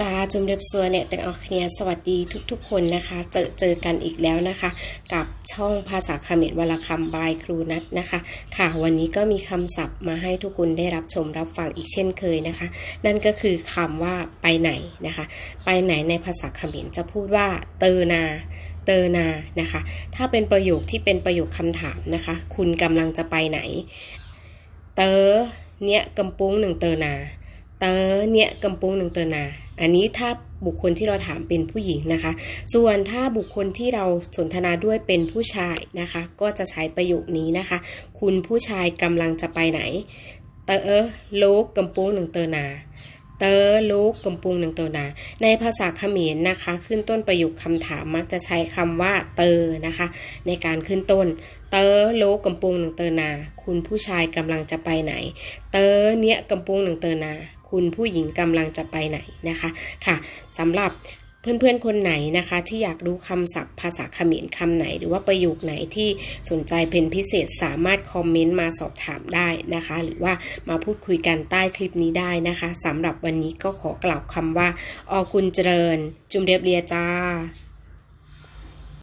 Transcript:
จ้าจุมเรียบซัวเนี่ยแต่ออกเนี่ยสวัสดีทุกๆ คนนะคะ เจอเจอกันอีกแล้วนะคะ กับช่องภาษาเขมรวลคำบายครูนัทนะคะ ค่ะวันนี้ก็มีคำศัพท์มาให้ทุกคนได้รับชมรับฟังอีกเช่นเคยนะคะ นั่นก็คือคำว่าไปไหนนะคะ ไปไหนในภาษาเขมรจะพูดว่าเตอนาเตอนานะคะ ถ้าเป็นประโยคที่เป็นประโยคคำถามนะคะ คุณกำลังจะไปไหน เตอเนี่ยกำปุ้งหนึ่งเตอนา เตอเนี่ยกำปุ้งหนึ่งเตอนา อันนี้ถ้าบุคคลที่เราถามเป็นผู้หญิงนะคะ ส่วนถ้าบุคคลที่เราสนทนาด้วยเป็นผู้ชายนะคะ ก็จะใช้ประโยคนี้นะคะ คุณผู้ชายกำลังจะไปไหน เตอโลกกำปุงหนึ่งเตอนาเตอโลกกำปุงหนึ่งตัวนา ในภาษาเขมรนะคะ ขึ้นต้นประโยคคำถามมักจะใช้คำว่าเตอนะคะ ในการขึ้นต้น เตอโลกกำปุงหนึ่งเตอนา คุณผู้ชายกำลังจะไปไหน เตอเนี้ยกำปุงหนึ่งเตอนา คุณผู้หญิงกำลังจะไปไหนนะคะค่ะสำหรับเพื่อนๆ คนไหนนะคะ ที่อยากรู้คำศัพท์ภาษาเขมรคำไหน หรือว่าประโยคไหนที่สนใจเป็นพิเศษสามารถคอมเมนต์มาสอบถามได้นะคะ หรือว่ามาพูดคุยกันใต้คลิปนี้ได้นะคะสำหรับวันนี้ก็ขอกล่าวคำว่า ออกุลเจริญ จุมเรียบเรียจ้า